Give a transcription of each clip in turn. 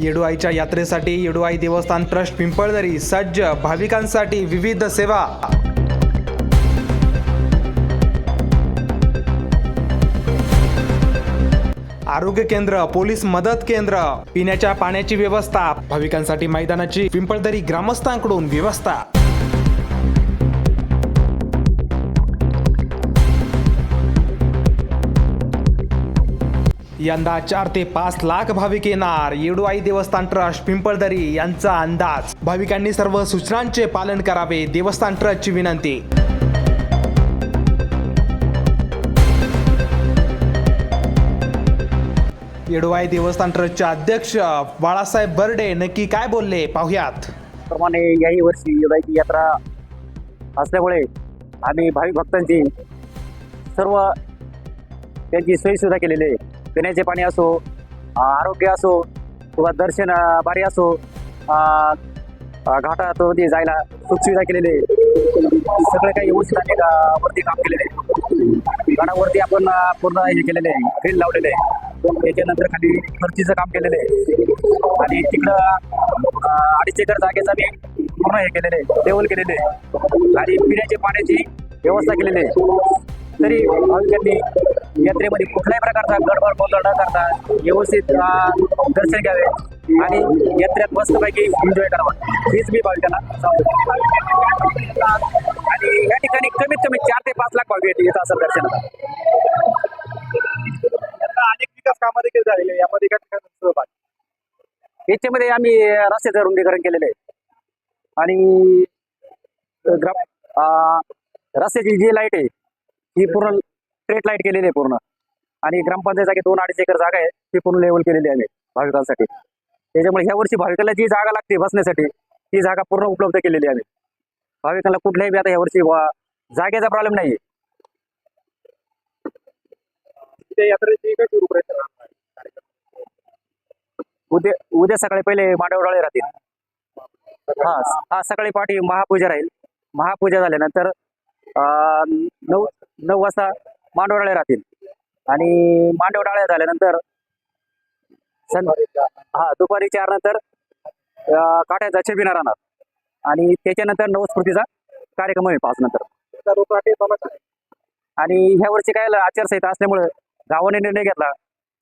येडुआईच्या यात्रेसाठी येडुआई देवस्थान ट्रस्ट पिंपळदरी सज्ज भाविकांसाठी विविध सेवा. आरोग्य केंद्र पोलीस मदत केंद्र पिण्याच्या पाण्याची व्यवस्था. भाविकांसाठी मैदानाची पिंपळदरी ग्रामस्थांकडून व्यवस्था. यंदा चार ते पाच लाख भाविक येणार. येडुआई देवस्थान ट्रस्ट पिंपळदरी यांचा अंदाज. भाविकांनी सर्व सूचनांचे पालन करावे देवस्थान ट्रस्टची विनंती. येडुवाई देवस्थान ट्रस्टचे अध्यक्ष बाळासाहेब बर्डे नक्की काय बोलले? पाहुयात. प्रमाणे याही वर्षी योगाची यात्रा असल्यामुळे आम्ही भाविक भक्तांची सर्व त्यांची सोयीसुविधा केलेली आहे. पिण्याचे पाणी असो आरोग्य असो किंवा दर्शन बारी असो घाटात अ, जायला सुखसुविधा केलेली आहे. सगळे काही व्यवस्थित आम्ही वरती काम केलेले आहे. आपण पूर्ण हे केलेले आहे. ग्रील लावलेले आहे. त्याच्यानंतर खाली खर्चीचं काम केलेलं आहे. आणि तिकडं अडीच एकर जागेचा मी पूर्ण हे केलेले आहे. लेवल केलेले आहे. आणि पिण्याच्या पाण्याची व्यवस्था केलेली आहे. तरी भाविकांनी यात्रेमध्ये कुठल्याही प्रकारचा गडबड गोंधळ न करता व्यवस्थित दर्शन घ्यावे आणि यात्रेत मस्तपैकी एन्जॉय करावा. हेच मी भाविकांना सांगतो. आणि या ठिकाणी कमीत कमी चार ते पाच लाख भाविक येत असेल दर्शनाला अनेक विकास कामं देखील झालेले. यामध्ये काय ठिकाणी सहभाग याच्यामध्ये आम्ही रस्त्याचं रुंदीकरण केलेलं आहे. आणि रस्त्याची जी लाइट आहे ही पूर्ण स्ट्रेट लाइट केलेली आहे पूर्ण. आणि ग्रामपंचायत जागे दोन अडीच एकर जागा आहे ती पूर्ण लेवल केलेली आहे भाविकांसाठी. त्याच्यामुळे ह्या वर्षी भाविकाला जी जागा लागते बसण्यासाठी ती जागा पूर्ण उपलब्ध केलेली आहे भाविकांना कुठल्याही आता यावर्षी वा- जागेचा प्रॉब्लेम नाही? उद्या उद्या सकाळी पहिले मांडवडाळे राहतील. हा हा सकाळी पाठी महापूजा राहील. महापूजा झाल्यानंतर नऊ नऊ वाजता मांडवडाळे राहतील. आणि मांडवडाळे झाल्यानंतर सं हा दुपारी चार नंतर काट्याचा छबिना राहणार. आणि त्याच्यानंतर नवस्फूर्तीचा कार्यक्रम आहे पाच नंतर. आणि ह्या वर्षी काय आचारसंहिता असल्यामुळे गावाने निर्णय घेतला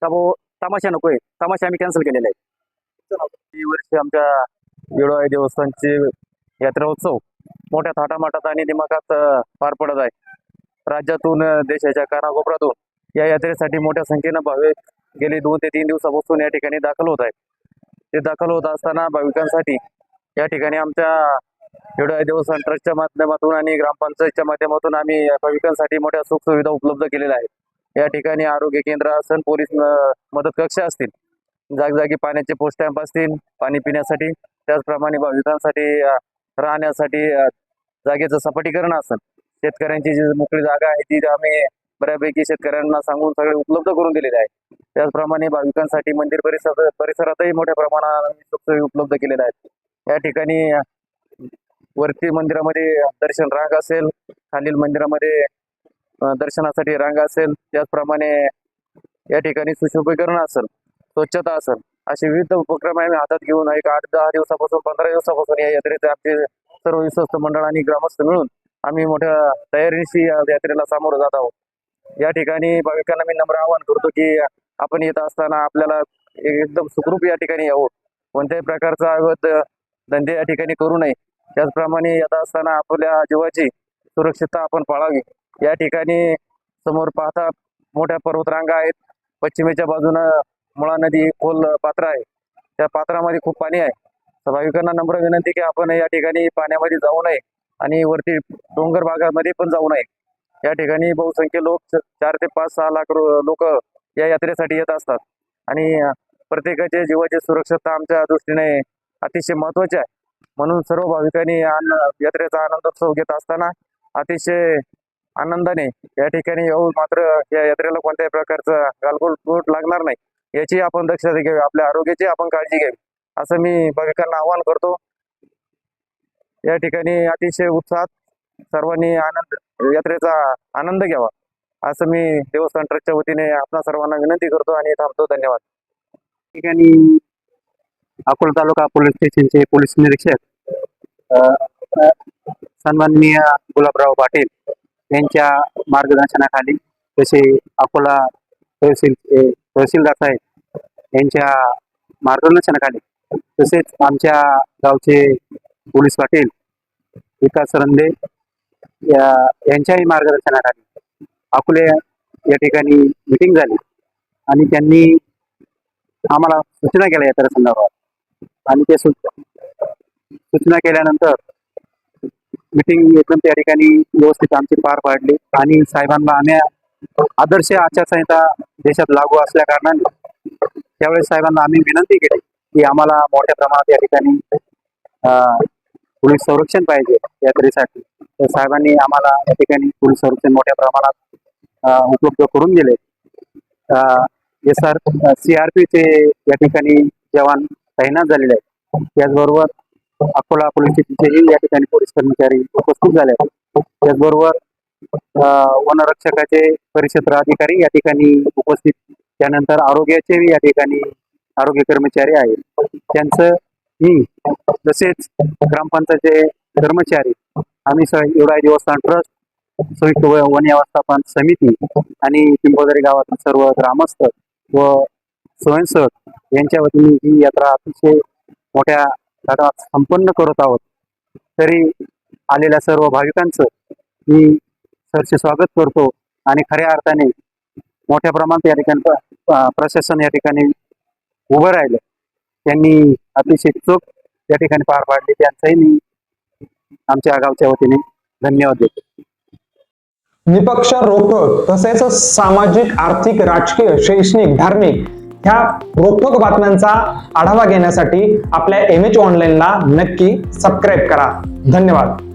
का भाऊ तमाशा नकोय तमाशा आम्ही कॅन्सल केलेला आहे. ही वर्षी आमच्या येळोआई देवस्थानचे यात्रा उत्सव मोठ्या थाटामाटात आणि दिमागात पार पडत आहे. राज्यातून देशाच्या कानाकोपऱ्यातून या यात्रेसाठी मोठ्या संख्येनं भाविक गेले दोन ते तीन दिवसापासून या ठिकाणी दाखल होत आहेत. ते दाखल होत असताना भाविकांसाठी या ठिकाणी आमच्या येळोआई देवस्थान ट्रस्टच्या माध्यमातून आणि ग्रामपंचायतच्या माध्यमातून आम्ही भाविकांसाठी मोठ्या सुखसुविधा उपलब्ध केलेल्या आहेत. या ठिकाणी आरोग्य केंद्र असेल पोलीस मदत कक्ष असतील जागजागी पाण्याचे पोस्ट स्टॅम्प असतील पाणी पिण्यासाठी त्याचप्रमाणे भाविकांसाठी राहण्यासाठी जागेचं सपाटीकरण असेल शेतकऱ्यांची जी मोकळी जागा आहे ती आम्ही बऱ्यापैकी शेतकऱ्यांना सांगून सगळे उपलब्ध करून दिलेले आहे त्याचप्रमाणे भाविकांसाठी मंदिर परिसर परिसरातही मोठ्या प्रमाणात सुखसोयी उपलब्ध केलेल्या आहेत. या ठिकाणी वरती मंदिरामध्ये दर्शन रांग असेल खालील मंदिरामध्ये दर्शनासाठी रांग असेल त्याचप्रमाणे या ठिकाणी सुशोभीकरण असेल स्वच्छता असेल असे विविध उपक्रम आम्ही हातात घेऊन एक आठ दहा दिवसापासून पंधरा दिवसापासून या यात्रेचे आमचे सर्व विश्वस्त मंडळ आणि ग्रामस्थ मिळून आम्ही मोठ्या तयारीशी यात्रेला सामोरं जात आहोत. या ठिकाणी भाविकांना मी नम्र आवाहन करतो की आपण येत असताना आपल्याला एकदम सुखरूप या ठिकाणी यावं. कोणत्याही प्रकारचा अवैध धंदे या ठिकाणी करू नये. त्याचप्रमाणे येत असताना आपल्या जीवाची सुरक्षितता आपण पाळावी. या ठिकाणी समोर पाहता मोठ्या पर्वतरांगा आहेत. पश्चिमेच्या बाजूनं मुळा नदी खोल पात्र आहे. त्या पात्रामध्ये खूप पाणी आहे. भाविकांना नम्र विनंती की आपण या ठिकाणी पाण्यामध्ये जाऊ नये. आणि वरती डोंगर भागामध्ये पण जाऊ नये या ठिकाणी बहुसंख्य लोक चार ते पाच सहा लाख लोक या यात्रेसाठी येत असतात. आणि प्रत्येकाच्या जीवाची सुरक्षता आमच्या दृष्टीने अतिशय महत्वाची आहे. म्हणून सर्व भाविकांनी आन- यात्रेचा आनंदोत्सव घेत असताना अतिशय आनंदाने या ठिकाणी येऊन मात्र या यात्रेला कोणत्याही प्रकारचं गालबोट लागणार नाही. याची आपण दक्षता घ्यावी आपल्या आरोग्याची आपण काळजी घ्यावी. असं मी भाविकांना आवाहन करतो. या ठिकाणी अतिशय उत्साहात सर्वांनी आनंद यात्रेचा आनंद घ्यावा. असं मी देवस्थान ट्रस्टच्या वतीने आपणा सर्वांना विनंती करतो आणि थांबतो. धन्यवाद. ठिकाणी अकोला तालुका पोलीस स्टेशनचे पोलीस निरीक्षक सन्माननीय गुलाबराव पाटील यांच्या मार्गदर्शनाखाली तसे अकोला तहसील तहसीलदार साहेब यांच्या मार्गदर्शनाखाली तसेच आमच्या गावचे पोलीस पाटील विकास रंदे यांच्याही मार्गदर्शनाखाली अकोले या ठिकाणी मिटिंग झाली. आणि त्यांनी आम्हाला सूचना केल्या या संदर्भात आणि ते सूचना केल्यानंतर मिटिंग एकदम त्या ठिकाणी व्यवस्थित आमची पार पाडली. आणि साहेबांना आम्ही आदर्श आचारसंहिता देशात लागू असल्या कारणाने त्यावेळेस साहेबांना आम्ही विनंती केली की आम्हाला मोठ्या प्रमाणात या ठिकाणी पोलीस संरक्षण पाहिजे यात्रेसाठी तर साहेबांनी आम्हाला या ठिकाणी पोलीस संरक्षण मोठ्या प्रमाणात उपलब्ध करून दिले. एस आर सीआरपीचे या ठिकाणी जवान तैनात झालेले आहेत. त्याचबरोबर अकोला पोलीस स्टेशनचेही या ठिकाणी पोलीस कर्मचारी उपस्थित झाले आहेत. त्याचबरोबर वनरक्षकाचे परिक्षेत्र अधिकारी या ठिकाणी उपस्थित. त्यानंतर आरोग्याचेही या ठिकाणी आरोग्य कर्मचारी आहेत. त्यांचं मी तसेच ग्रामपंचायतचे कर्मचारी आम्ही स एवढा देवस्थान ट्रस्ट संयुक्त वन व्यवस्थापन समिती आणि पिंपोदरी गावातील सर्व ग्रामस्थ व स्वयंसेवक यांच्या वतीने ही यात्रा अतिशय मोठ्या थाटात संपन्न करत आहोत. तरी आलेल्या सर्व भाविकांचं मी सरचे स्वागत करतो आणि खऱ्या अर्थाने मोठ्या प्रमाणात या ठिकाणी प्रशासन या ठिकाणी उभं राहिलं. त्यांनी अतिशय चोख या ठिकाणी पार पाडली. त्यांचाही मी आमच्या गावच्या वतीने धन्यवाद देतो. निपक्ष रोखोक तसेच सामाजिक आर्थिक राजकीय शैक्षणिक धार्मिक ह्या रोखोक बातम्यांचा आढावा घेण्यासाठी आपल्या एम एच ऑनलाईनला नक्की सबस्क्राईब करा. धन्यवाद.